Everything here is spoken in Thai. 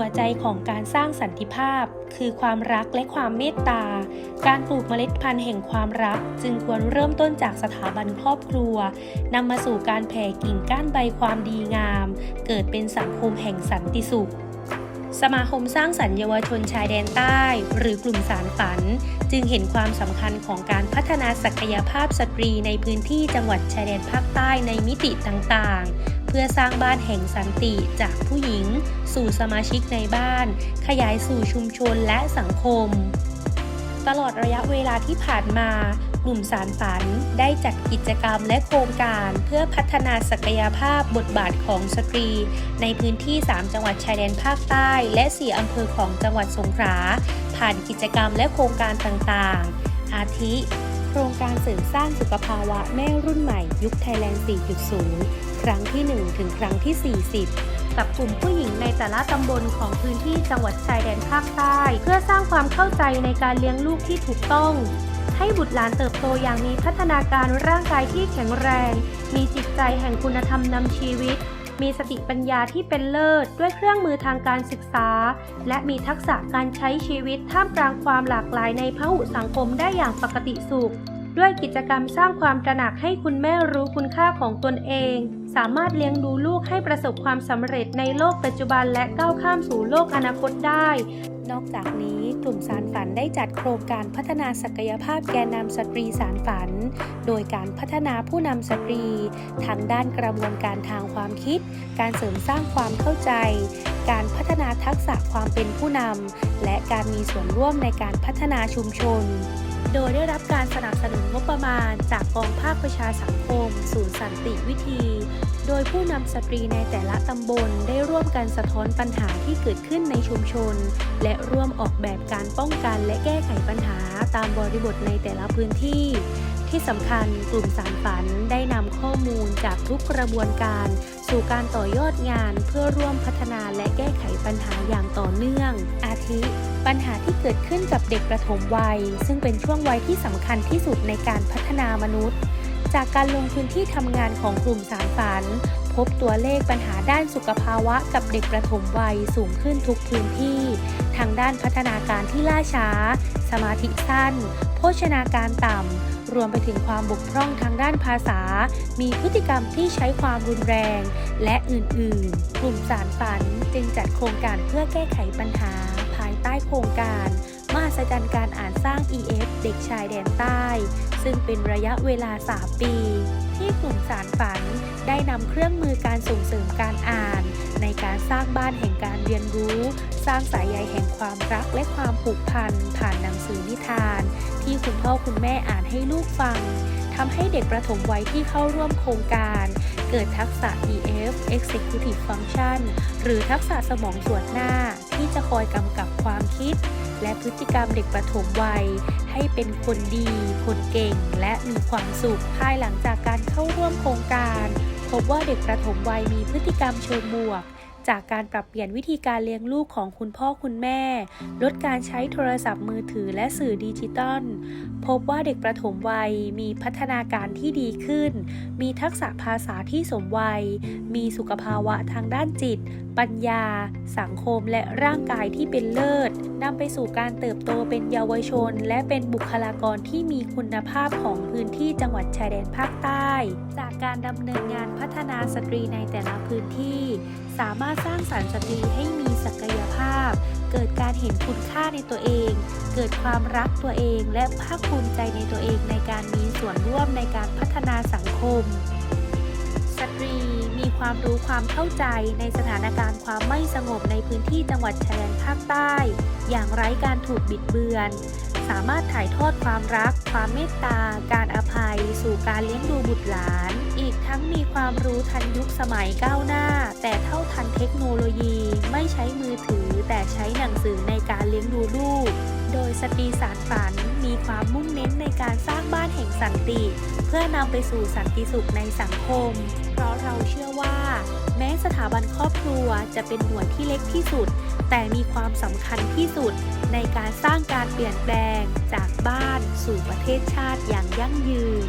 หัวใจของการสร้างสันติภาพ คือความรักและความเมตตา การปลูกเมล็ดพันธุ์แห่งความรัก จึงควรเริ่มต้นจากสถาบันครอบครัวนำมาสู่การแผ่กิ่งก้านใบความดีงาม เกิดเป็นสังคมแห่งสันติสุขสมาคมสร้างสรรค์เยาวชนชายแดนใต้ หรือกลุ่มสารฝัน จึงเห็นความสำคัญของการพัฒนาศักยภาพสตรีในพื้นที่จังหวัดชายแดนภาคใต้ในมิติต่างๆ เพื่อสร้างบ้านแห่งสันติจากผู้หญิง สู่สมาชิกในบ้าน ขยายสู่ชุมชนและสังคม ตลอดระยะเวลาที่ผ่านมากลุ่มสารฝันได้จัดกิจกรรมและโครงการเพื่อพัฒนาศักยภาพบทบาทของสตรี ในพื้นที่ 3 จังหวัดชายแดนภาคใต้ และ 4 อำเภอของจังหวัดสงขลาผ่านกิจกรรมและโครงการต่างๆ อาทิ โครงการเสริมสร้างสุขภาวะแม่รุ่นใหม่ยุคไทยแลนด์ 4.0 ครั้งที่ 1 ถึงครั้งที่ 40 กับกลุ่มผู้หญิงในแต่ละตำบลของพื้นที่จังหวัดชายแดนภาคใต้ เพื่อสร้างความเข้าใจในการเลี้ยงลูกที่ถูกต้อง ให้บุตรหลานเติบโตอย่างมีพัฒนาการร่างกายที่แข็งแรง มีจิตใจแห่งคุณธรรมนำชีวิตมีสติปัญญาที่เป็นเลิศด้วยเครื่องมือทางการศึกษา และมีทักษะการใช้ชีวิตท่ามกลางความหลากหลายในพหุสังคมได้อย่างปกติสุข ด้วยกิจกรรมสร้างความตระหนักให้คุณแม่รู้คุณค่าของตนเอง สามารถเลี้ยงดูลูกให้ประสบความสำเร็จในโลกปัจจุบันและก้าวข้ามสู่โลกอนาคตได้ นอกจากนี้กลุ่มสารฝันได้จัดโครงการพัฒนาศักยภาพแกนนำสตรีสารฝัน โดยการพัฒนาผู้นำสตรีทางด้านกระบวนการทางความคิด การเสริมสร้างความเข้าใจ การพัฒนาทักษะความเป็นผู้นำและการมีส่วนร่วมในการพัฒนาชุมชน โดยได้รับการสนับสนุนงบประมาณ จากกองภาคประชาสังคม ศูนย์สันติวิธี โดยผู้นำสตรีในแต่ละตำบลได้ร่วมกันสะท้อนปัญหาที่เกิดขึ้นในชุมชน และร่วมออกแบบการป้องกันและแก้ไขปัญหาตามบริบทในแต่ละพื้นที่ ที่สำคัญกลุ่มสารฝันได้นำข้อมูลจากทุกกระบวนการ สู่การต่อยอดงานเพื่อร่วมพัฒนาและแก้ไขปัญหาอย่างต่อเนื่อง อาทิ ปัญหาที่เกิดขึ้นกับเด็กประถมวัย ซึ่งเป็นช่วงวัยที่สำคัญที่สุดในการพัฒนามนุษย์ จากการลงพื้นที่ทำงานของกลุ่มสารฝัน พบตัวเลขปัญหาด้านสุขภาวะกับเด็กประถมวัยสูงขึ้นทุกพื้นที่ ทางด้านพัฒนาการที่ล่าช้า สมาธิสั้น โภชนาการต่ำ รวมไปถึงความบกพร่องทางด้านภาษา มีพฤติกรรมที่ใช้ความรุนแรง และอื่นๆ กลุ่มสารฝันจึงจัดโครงการเพื่อแก้ไขปัญหา ภายใต้โครงการ มหัศจรรย์การอ่านสร้าง EF เด็กชายแดนใต้ ซึ่งเป็นระยะเวลา 3 ปี ที่กลุ่มสารฝันได้นำเครื่องมือการส่งเสริมการอ่าน ในการสร้างบ้านแห่ง ยนรู้ สร้างสายใยแห่งความรักและความผูกพัน ผ่านหนังสือนิทาน ที่คุณพ่อคุณแม่อ่านให้ลูกฟังทำให้เด็กประถมวัยที่เข้าร่วมโครงการ เกิดทักษะ EF Executive Function หรือทักษะสมองส่วนหน้าที่จะคอยกำกับความคิด และพฤติกรรมเด็กประถมวัย ให้เป็นคนดี คนเก่ง และมีความสุข ภายหลังจากการเข้าร่วมโครงการ พบว่าเด็กประถมวัยมีพฤติกรรมเชิงบวก จากการปรับเปลี่ยนวิธีการเลี้ยงลูกของคุณพ่อคุณแม่ ลดการใช้โทรศัพท์มือถือและสื่อดิจิตอลพบว่าเด็กประถมวัยมีพัฒนาการที่ดีขึ้น มีทักษะภาษาที่สมวัย มีสุขภาวะทางด้านจิต ปัญญา สังคมและร่างกายที่เป็นเลิศนำไปสู่การเติบโตเป็นเยาวชน และเป็นบุคลากรที่มีคุณภาพของพื้นที่จังหวัดชายแดนภาคใต้ จากการดำเนินงานพัฒนาสตรีในแต่ละพื้นที่ สามารถสร้างสรรค์สตรีให้มีศักยภาพ เกิดการเห็นคุณค่าในตัวเอง เกิดความรักตัวเองและภาคภูมิใจในตัวเองในการมีส่วนร่วมในการพัฒนาสังคม สตรีมีความรู้ความเข้าใจในสถานการณ์ความไม่สงบในพื้นที่จังหวัดชายแดนภาคใต้ อย่างไร้การถูกบิดเบือน สามารถถ่ายทอดความรัก ความเมตตา การอภัย สู่การเลี้ยงดูบุตรหลาน อีกทั้งมีความรู้ทันยุคสมัยก้าวหน้า แต่เท่าทันเทคโนโลยี ไม่ใช้มือถือ แต่ใช้หนังสือในการเลี้ยงดูลูก โดยสตรีสารฝันมีความมุ่งเน้นในการสร้างบ้านแห่งสันติ เพื่อนำไปสู่สันติสุขในสังคม เราเชื่อว่า แม้สถาบันครอบครัวจะเป็นหน่วยที่เล็กที่สุด แต่มีความสำคัญที่สุดในการสร้างการเปลี่ยนแปลงจากบ้านสู่ประเทศชาติอย่างยั่งยืน